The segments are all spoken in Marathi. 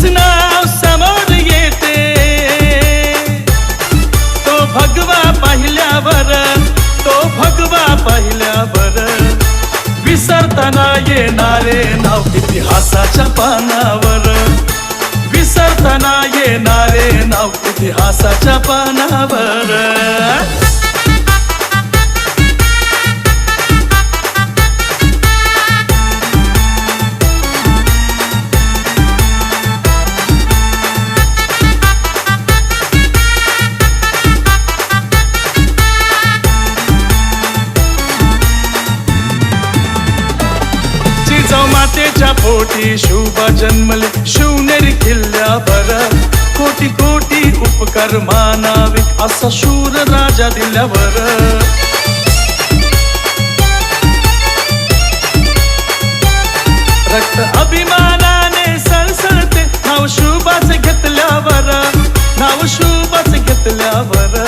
तेच नाव समोर येते. तो भगवा पाहिल्यावर तो भगवा पाहिल्यावर विसरताना येणारे नाव इतिहासाच्या पानावर. विसरताना येणारे नाव इतिहासाच्या पानावर. मातेच्या पोटी शुभ जन्मले. शिवनेरी किल्ल्या किल्ल्यावर कोटी कोटी उपकार मानावे. असा शूर राजा दिल्या बर रक्त अभिमानाने सळसळते. नाव शुभाच घेतल्यावर. नाव शुभाच घेतल्यावर.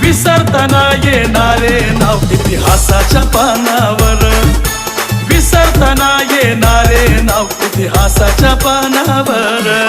विसरताना येणारे नाव इतिहासाच्या पानावर. विसरताना येणारे नाव इतिहासाच्या पानावर.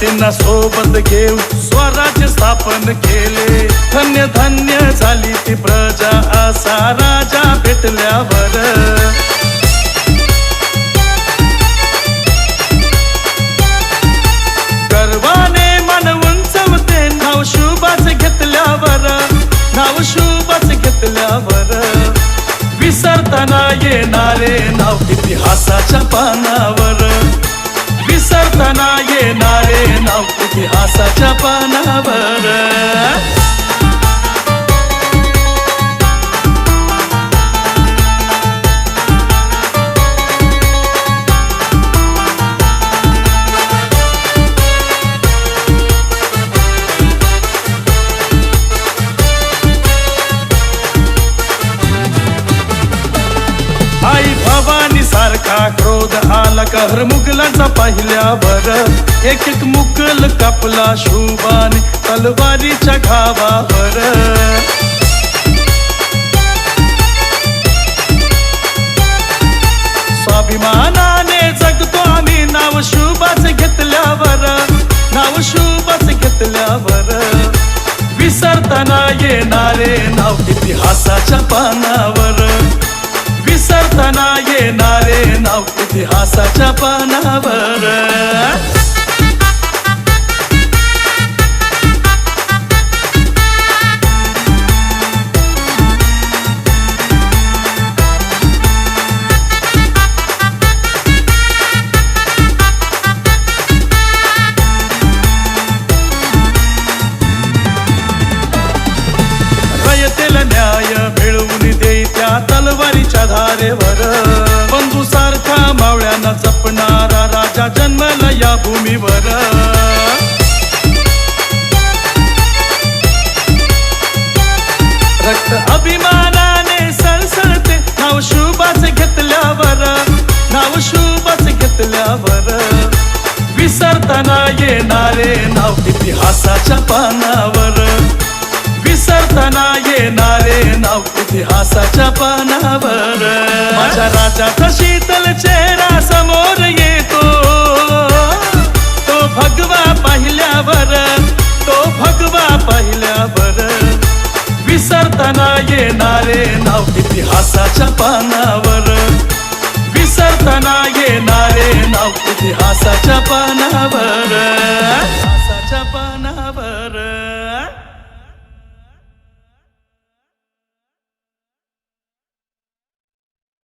त्यांना सोबत घेऊन स्वराज्य स्थापन केले. धन्य धन्य झाली ती प्रजा असा राजा भेटल्यावर. गर्वाने मन उंचवते नाव शुभाच घेतल्यावर. नाव शुभाच घेतल्यावर. विसरताना येणारे नाव इतिहासाच्या पानावर. विसरताना येणारे नाव इतिहासाच्या पानावर. आई भवानी सारखा क्रोध आला कहर मुघलांचा पाहिल्यावर एक एक मुघल कापला शुभाने तलवारीच्या घावावर स्वाभिमानाने जगतो आम्ही नाव शुभाच घेतल्यावर। नाव शुभाच घेतल्यावर। विसरताना येणारे नाव इतिहासाच्या पानावर। विसरताना येणारे नाव इतिहासाच्या पानावर. तलवारीच्या धारेवर. बंधू सारखा मावळ्यांना जपणारा राजा जन्मला या भूमीवर. रक्त अभिमानाने सळसळते नाव शुभाच घेतल्यावर. नाव शुभाच घेतल्यावर. विसरताना येणारे नाव इतिहासाच्या पानावर. विसरताना येणारे इतिहासाच्या पानावर. माझ्या राजाचा शीतल चेहरा समोर येतो. तो भगवा पाहिल्यावर तो भगवा पाहिल्यावर विसरताना येणारे नाव इतिहासाच्या पानावर. विसरताना येणारे नाव इतिहासाच्या पानावर. इतिहासाच्या पानावर.